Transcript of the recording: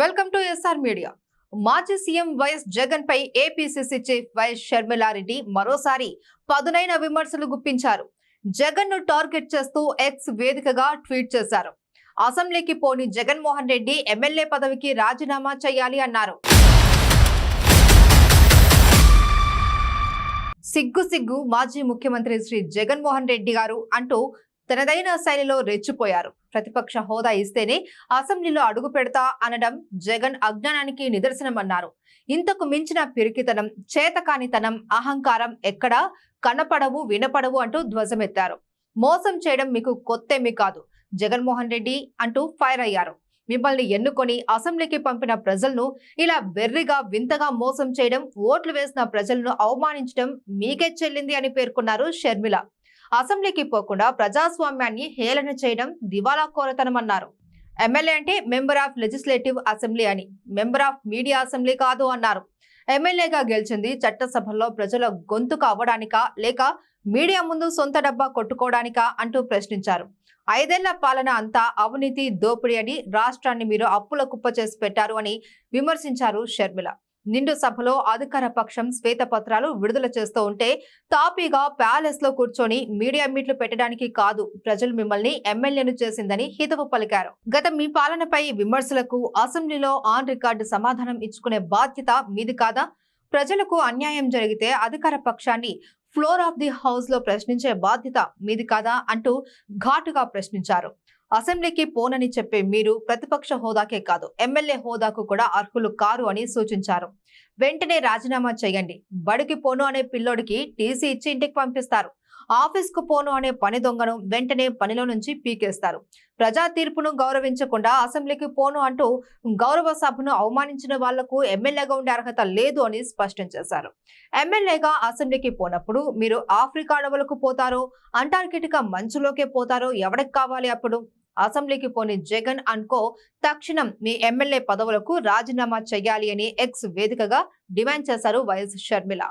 Welcome to SR media. మాజీ CM YS Jagan పై APCC chief YS Sharmila Reddy మరోసారి పదునైన విమర్శలు గుప్పించారు. జగన్ను టార్గెట్ చేస్తూ ఎక్స్ వేదికగా ట్వీట్ చేశారు. అసెంబ్లీకి పోని జగన్మోహన్ రెడ్డి ఎమ్మెల్యే పదవికి రాజీనామా చేయాలి అన్నారు. సిగ్గు సిగ్గు మాజీ ముఖ్యమంత్రి శ్రీ జగన్మోహన్ రెడ్డి గారు అంటూ తనదైన శైలిలో రెచ్చిపోయారు. ప్రతిపక్ష హోదా ఇస్తేనే అసెంబ్లీలో అడుగు పెడతా అనడం జగన్ అజ్ఞానానికి నిదర్శనమన్నారు. ఇంతకు మించిన పిరికితనం చేతకానితనం అహంకారం ఎక్కడా కనపడవు వినపడవు అంటూ ధ్వజమెత్తారు. మోసం చేయడం మీకు కొత్తేమీ కాదు. జగన్మోహన్ రెడ్డి అంటూ ఫైర్ అయ్యారు. మిమ్మల్ని ఎన్నుకొని అసెంబ్లీకి పంపిన ప్రజలను ఇలా వెర్రిగా వింతగా మోసం చేయడం ఓట్లు వేసిన ప్రజలను అవమానించడం మీకే చెల్లింది అని పేర్కొన్నారు షర్మిల. అసెంబ్లీకి పోకుండా ప్రజాస్వామ్యాన్ని హేళన చేయడం దివాలా కోరతనమన్నారు. ఎమ్మెల్యే అంటే మెంబర్ ఆఫ్ లెజిస్లేటివ్ అసెంబ్లీ అని. మెంబర్ ఆఫ్ మీడియా అసెంబ్లీ కాదు అన్నారు. ఎమ్మెల్యేగా గెలిచింది చట్టసభల్లో ప్రజల గొంతుకు అవ్వడానికా లేక మీడియా ముందు సొంత డబ్బా కొట్టుకోవడానికా అంటూ ప్రశ్నించారు. ఐదేళ్ళ పాలన అంతా అవినీతి దోపిడీ అని రాష్ట్రాన్ని మీరు అప్పుల కుప్ప చేసి పెట్టారు అని విమర్శించారు షర్మిల. నిండు సభలో అధికార పక్షం శ్వేతపత్రాలు విడుదల చేస్తూ ఉంటే తాపీగా ప్యాలెస్లో కూర్చొని మీడియా మీట్లు పెట్టడానికి కాదు ప్రజలు మిమ్మల్ని ఎమ్మెల్యేను చేసిందని హితవు పలికారు. గత మీ పాలనపై విమర్శలకు అసెంబ్లీలో ఆన్ రికార్డు సమాధానం ఇచ్చుకునే బాధ్యత మీది కాదా? ప్రజలకు అన్యాయం జరిగితే అధికార పక్షాన్ని ఫ్లోర్ ఆఫ్ ది హౌస్లో ప్రశ్నించే బాధ్యత మీది కాదా అంటూ ఘాటుగా ప్రశ్నించారు. అసెంబ్లీకి పోనని చెప్పే మీరు ప్రతిపక్ష హోదాకే కాదు ఎమ్మెల్యే హోదాకు కూడా అర్హులు కారు అని సూచించారు. వెంటనే రాజీనామా చేయండి. బడికి పోను అనే పిల్లోడికి టీసీ ఇచ్చి ఇంటికి పంపిస్తారు. ఆఫీస్కు పోను అనే పని దొంగను వెంటనే పనిలో నుంచి పీకేస్తారు. ప్రజా తీర్పును గౌరవించకుండా అసెంబ్లీకి పోను అంటూ గౌరవ సభను అవమానించిన వాళ్ళకు ఎమ్మెల్యేగా ఉండే అర్హత లేదు అని స్పష్టం చేశారు. ఎమ్మెల్యేగా అసెంబ్లీకి పోనప్పుడు మీరు ఆఫ్రికా అడవులకు పోతారో అంటార్కిటికా మంచులోకే పోతారో ఎవరికి కావాలి అప్పుడు? అసెంబ్లీకి పోని జగన్ అనుకో తక్షణం మీ ఎమ్మెల్యే పదవులకు రాజీనామా చేయాలి అని ఎక్స్ వేదికగా డిమాండ్ చేశారు వైఎస్ షర్మిల.